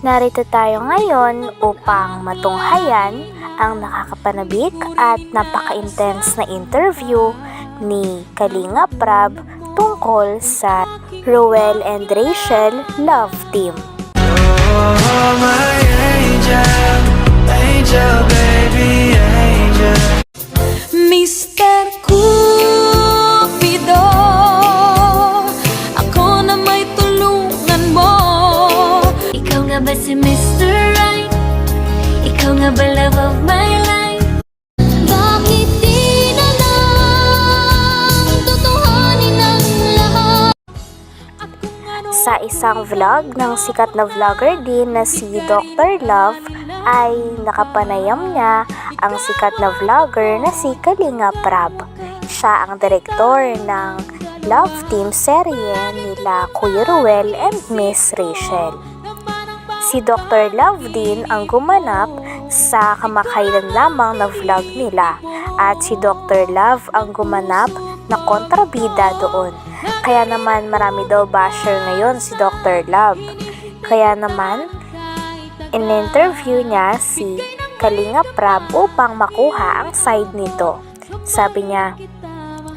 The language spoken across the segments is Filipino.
Narito tayo ngayon upang matunghayan ang nakakapanabik at napaka-intense na interview ni Kalinga Prab tungkol sa Roel and Rachel Love Team. Oh, Sa isang vlog ng sikat na vlogger din na si Dr. Love ay nakapanayam niya ang sikat na vlogger na si Kalinga Prab. Siya ang direktor ng Love Team serye nila Kuya Ruel and Miss Rachel. Si Dr. Love din ang gumanap sa kamakailan lamang na vlog nila at si Dr. Love ang gumanap na kontrabida doon. Kaya naman marami daw basher ngayon si Dr. Love. Kaya naman, in-interview niya si Kalinga Prab upang makuha ang side nito. Sabi niya,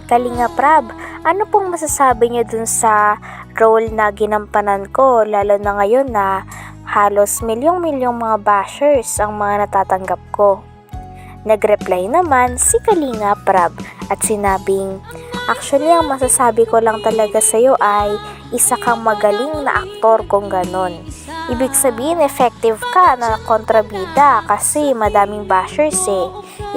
Kalinga Prab, ano pong masasabi niyo dun sa role na ginampanan ko lalo na ngayon na halos milyong-milyong mga bashers ang mga natatanggap ko? Nagreply naman si Kalinga Prab at sinabing, Actually, ang masasabi ko lang talaga sa'yo ay isa kang magaling na aktor kung ganon. Ibig sabihin, effective ka na kontrabida kasi madaming bashers eh.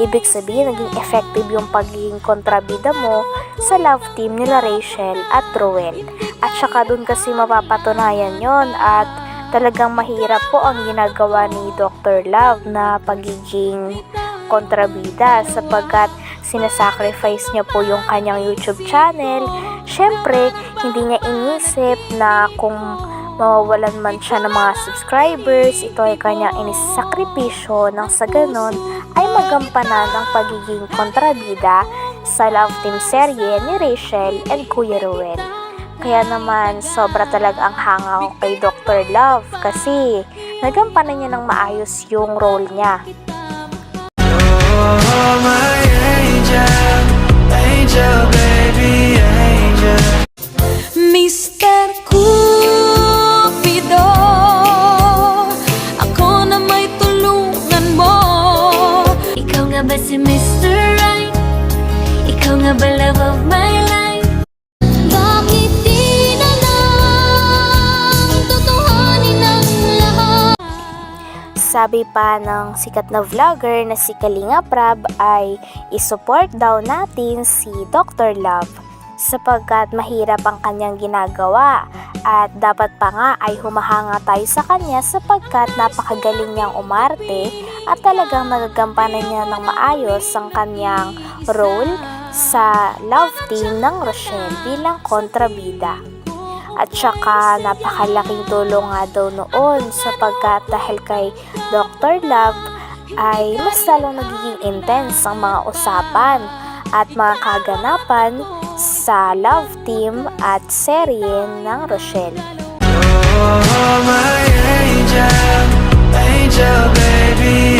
Ibig sabihin, naging effective yung pagiging kontrabida mo sa love team nila Rachel at Roel. At saka dun kasi mapapatunayan yon at talagang mahirap po ang ginagawa ni Dr. Love na pagiging kontrabida sapagkat sinasacrifice niya po yung kanyang YouTube channel. Siyempre, hindi niya inisip na kung mawawalan man siya ng mga subscribers, ito ay kanyang inisakripisyo nang sa ganon ay magampanan ang pagiging kontrabida sa love team serye ni Rachel and Kuya Ruel. Kaya naman, sobra talaga ang hangaw kay Dr. Love kasi nagampanan niya ng maayos yung role niya. Oh, my Of my life? Bakit di na lang Tutuhanin? Sabi pa ng sikat na vlogger na si Kalinga Prab ay isupport daw natin si Dr. Love sapagkat mahirap ang kanyang ginagawa at dapat pa nga ay humahanga tayo sa kanya sapagkat napakagaling niyang umarte at talagang nagagampanan niya ng maayos ang kanyang role sa love team ng Rochelle bilang kontrabida. At saka napakalaking tulong nga daw noon sapagkat dahil kay Dr. Love ay mas lalong nagiging intense ang mga usapan at mga kaganapan sa love team at serye ng Rochelle. Oh, my angel, angel, baby,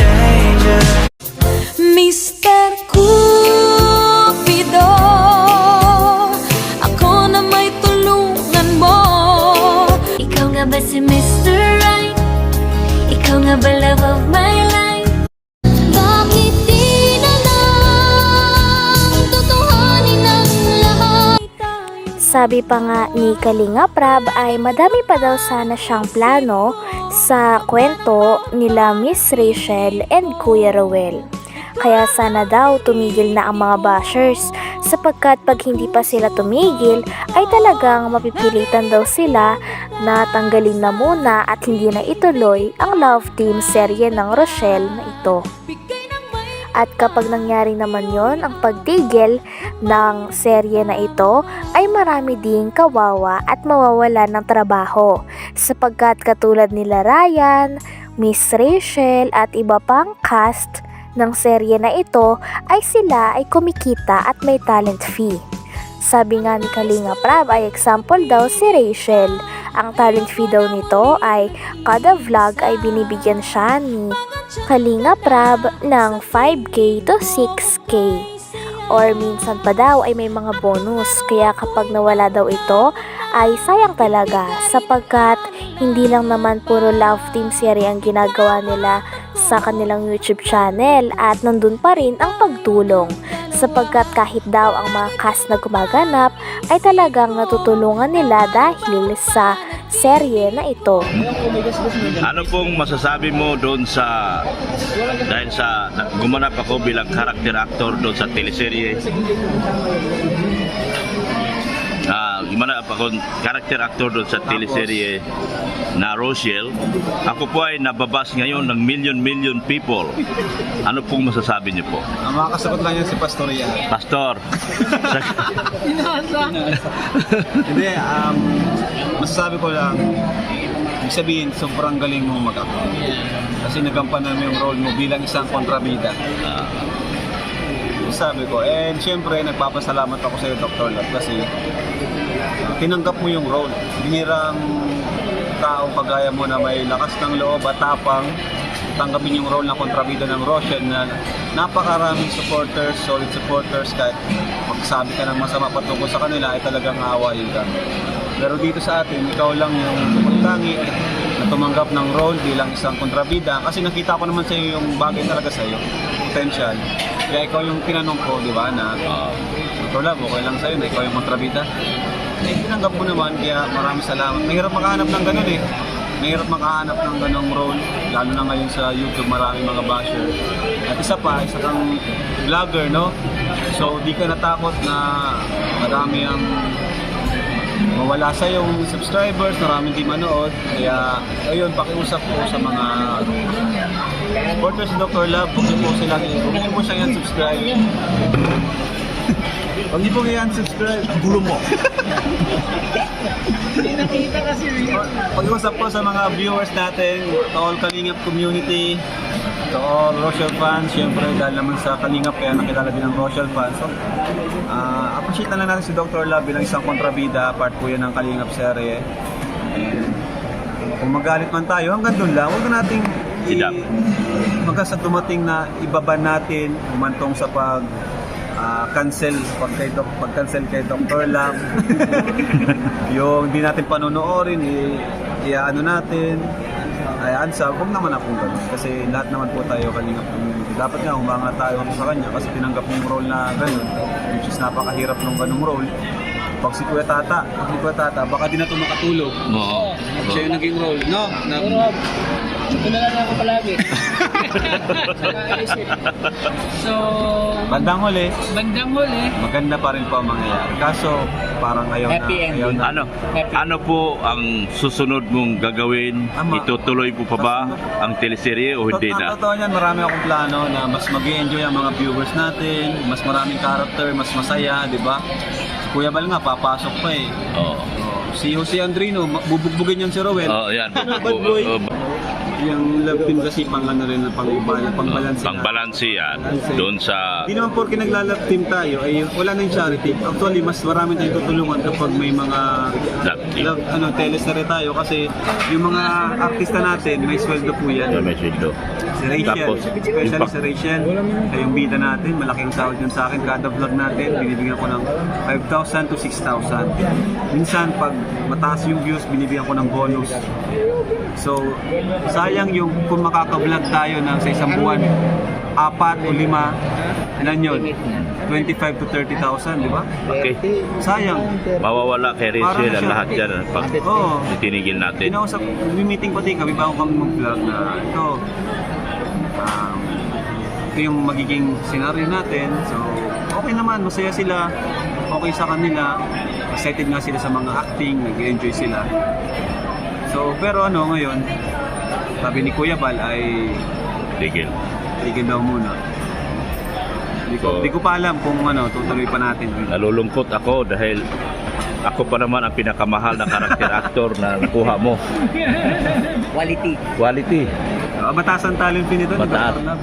of my? Sabi pa nga ni Kalinga Prab ay madami pa daw sana siyang plano sa kwento nila Miss Rachel and Kuya Rowell. Kaya sana daw tumigil na ang mga bashers sapagkat pag hindi pa sila tumigil ay talagang mapipilitan daw sila na tanggalin na muna at hindi na ituloy ang love team serye ng Rochelle na ito. At kapag nangyari naman yon ang pagtigil ng serye na ito ay marami ding kawawa at mawawala ng trabaho sapagkat katulad nila Ryan, Miss Rachel at iba pang cast ng serye na ito ay sila ay kumikita at may talent fee. Sabi nga ni Kalinga Prab ay example daw si Rachel Ang talent fee daw nito ay kada vlog ay binibigyan siya ni Kalinga Prab ng 5k to 6k. Or minsan pa daw ay may mga bonus kaya kapag nawala daw ito ay sayang talaga sapagkat hindi lang naman puro love team series ang ginagawa nila sa kanilang YouTube channel at nandun pa rin ang pagtulong sapagkat kahit daw ang mga cast na gumaganap ay talagang natutulungan nila dahil sa serye na ito. Ano pong masasabi mo doon sa dahil sa na- gumanap ako bilang character actor doon sa teleserye? Ah, gumanap ako character actor doon sa teleserye na Rochelle. Ako po ay nababas ngayon ng million-million people. Ano pong masasabi niyo po? Ang makakasagot lang yan si Pastoria. Pastor, sa- Hindi, um, masasabi ko lang, ibig sabihin, sobrang galing mong mag Kasi nagampanan mo yung role mo bilang isang kontrabida. ah, Sabi ko, and syempre, nagpapasalamat ako sa iyo, Dr. Love, kasi uh, tinanggap mo yung role. Binirang tao kagaya mo na may lakas ng loob at tapang tanggapin yung role ng kontrabida ng Rochelle na napakaraming supporters, solid supporters, kahit magsabi ka ng masama patungkol sa kanila ay talagang aawayin ka. Pero dito sa atin, ikaw lang yung tumagtangi na tumanggap ng role bilang isang kontrabida kasi nakita ko naman sa iyo yung bagay talaga sa iyo, potential. Kaya ikaw yung tinanong ko, di ba, na ah, Dr. Love, okay lang sa'yo na ikaw yung kontrabida? Eh, tinanggap mo naman, kaya maraming salamat. Mahirap makahanap ng ganun eh. Mahirap makahanap ng ganung role, lalo na ngayon sa YouTube, maraming mga basher. At isa pa, isa kang vlogger, no? So, di ka natakot na marami ang mawala sa yung subscribers, marami di manood. Kaya, ayun, pakiusap ko sa mga supporters ni Dr. Love, huwag po sila, huwag po siya yan subscribe. Huwag niyo po yan subscribe. Gulo mo. Pag-usap po sa mga viewers natin, to all Kalingap community, to all Rochelle fans, syempre dahil naman sa Kalingap kaya nakilala din ng Rochelle fans. So, ah, appreciate na lang natin si Dr. Love bilang isang kontrabida, part po yan ng Kalingap serye. And kung magalit man tayo, hanggang doon lang, huwag na nating. Hanggang sa dumating na ibaba natin, umantong sa pag ah, cancel pag kay Doc, pag cancel kay Dr. Lam. yung hindi natin panonoorin, i, i-ano natin, ay ansa, huwag naman akong ganun. Kasi lahat naman po tayo community. Dapat nga humanga tayo sa kanya kasi tinanggap yung role na ganun. Which is napakahirap ng ganung role. Pag si Kuya Tata, pag si Kuya Tata, baka di na ito makatulog. oo. Siya yung naging role, no? Na, Ito na lang ako palagi. Nakaisip. so, bandang huli, bandang huli, maganda pa rin po ang mangyayari. Kaso, parang ayaw Happy na, ending. ayaw na. Ano? Ano po ang susunod mong gagawin? Ama. Itutuloy po pa ba ang teleserye o hindi Tot- na? Ang totoo niyan, marami akong plano na mas mag enjoy ang mga viewers natin, mas maraming character, mas masaya, di ba? Si Kuya Bal nga, papasok pa eh. Oo. Oh, si Jose Andrino, bubugbugin yan si Rowel. Oh, yan. Bad boy. Yung love team kasi pang ano rin, pang, pang balance. Pang balanse yan. Doon sa... Hindi naman porke nagla-love team tayo, ay wala nang charity. Actually, mas marami tayong tutulungan kapag may mga Love love, ano, teleserye tayo kasi yung mga artista natin, may sweldo po yan. May sweldo. Si Rachel, Tapos, pa- si Rachel, ay yung bida natin, malaking sahod yun sa akin. Kada vlog natin, binibigyan ko ng 5,000 to 6,000. Minsan, pag mataas yung views, binibigyan ko ng bonus. So, sayang yung kung makaka-vlog tayo ng sa isang buwan, apat o lima, ilan yun? 25 to 30,000, di ba? Okay. Sayang. Mawawala kay Rachel ang lahat yan pag Oo. itinigil natin. Kinausap, meeting pati kami bago kami mag-vlog na ito. Um, ito yung magiging scenario natin. So, okay naman, masaya sila. Okay sa kanila. Excited nga sila sa mga acting, nag-enjoy sila. So, pero ano ngayon, sabi ni Kuya Bal ay Tigil. tigil daw muna. Hindi ko, So- di ko pa alam kung ano, tutuloy pa natin. Nalulungkot ako dahil ako pa naman ang pinakamahal na karakter actor na nakuha mo. quality. Quality. Uh, mataas ang talent fee nito ni. Dr. Love.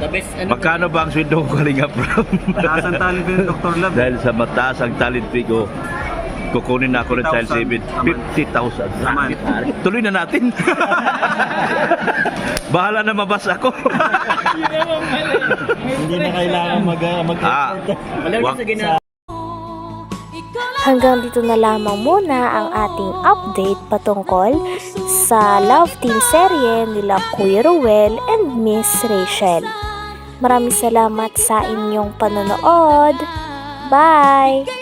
The best, ano, Magkano ba ang sweldo ko kalinga from? Mataas ang talent fee ni Dr. Love. dahil sa mataas ang talent fee ko, kukunin na ako ng child 50,000 savings. naman. 50,000. Naman. Tuloy na natin. Bahala na mabas ako. Hindi na kailangan mag, mag ah, wag- sa gina. Hanggang dito na lamang muna ang ating update patungkol sa Love Team serye nila Kuya Ruel and Miss Rachel. Maraming salamat sa inyong panonood. Bye!